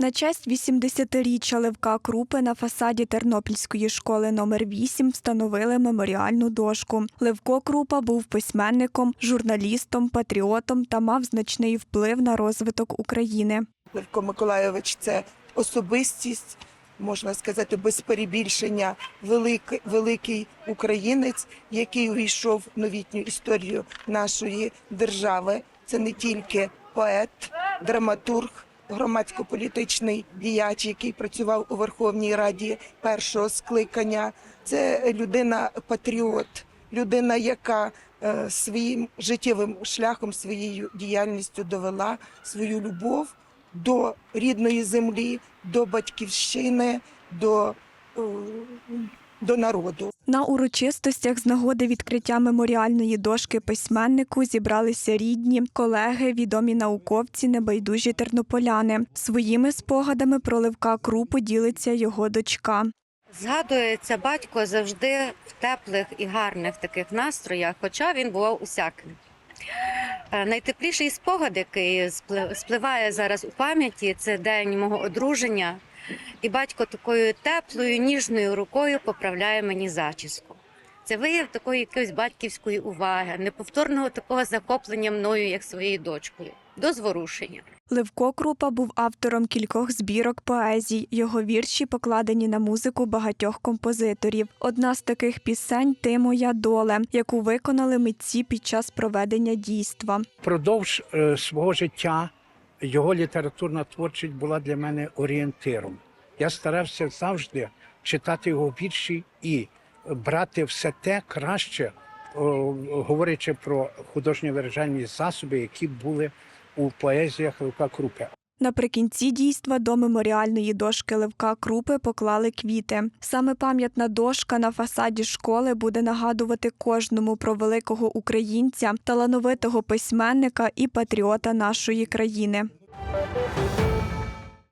На честь 80-річчя Левка Крупи на фасаді Тернопільської школи номер 8 встановили меморіальну дошку. Левко Крупа був письменником, журналістом, патріотом та мав значний вплив на розвиток України. Левко Миколайович це особистість, можна сказати, без перебільшення, великий, великий українець, який увійшов в новітню історію нашої держави. Це не тільки поет, драматург, громадсько-політичний діяч, який працював у Верховній Раді першого скликання. Це людина-патріот, людина, яка е, своїм життєвим шляхом, своєю діяльністю довела свою любов до рідної землі, до батьківщини, до, е, до народу. На урочистостях з нагоди відкриття меморіальної дошки письменнику зібралися рідні, колеги, відомі науковці, небайдужі тернополяни. Своїми спогадами про Левка Крупу ділиться його дочка. Згадується батько завжди в теплих і гарних таких настроях, хоча він бував усяким. Е, Найтепліший спогад, який спли- спливає зараз у пам'яті, це день мого одруження. І батько такою теплою, ніжною рукою поправляє мені зачіску. Це вияв такої якоїсь батьківської уваги, неповторного такого захоплення мною, як своєю дочкою, до зворушення. Левко Крупа був автором кількох збірок поезій. Його вірші покладені на музику багатьох композиторів. Одна з таких пісень Ти моя доле, яку виконали митці під час проведення дійства. Продовж е, свого життя його літературна творчість була для мене орієнтиром. Я старався завжди читати його вірші і брати все те краще, говорячи про художньо виражальні засоби, які були у поезіях Левка Крупи. Наприкінці дійства до меморіальної дошки Левка Крупи поклали квіти. Саме пам'ятна дошка на фасаді школи буде нагадувати кожному про великого українця, талановитого письменника і патріота нашої країни.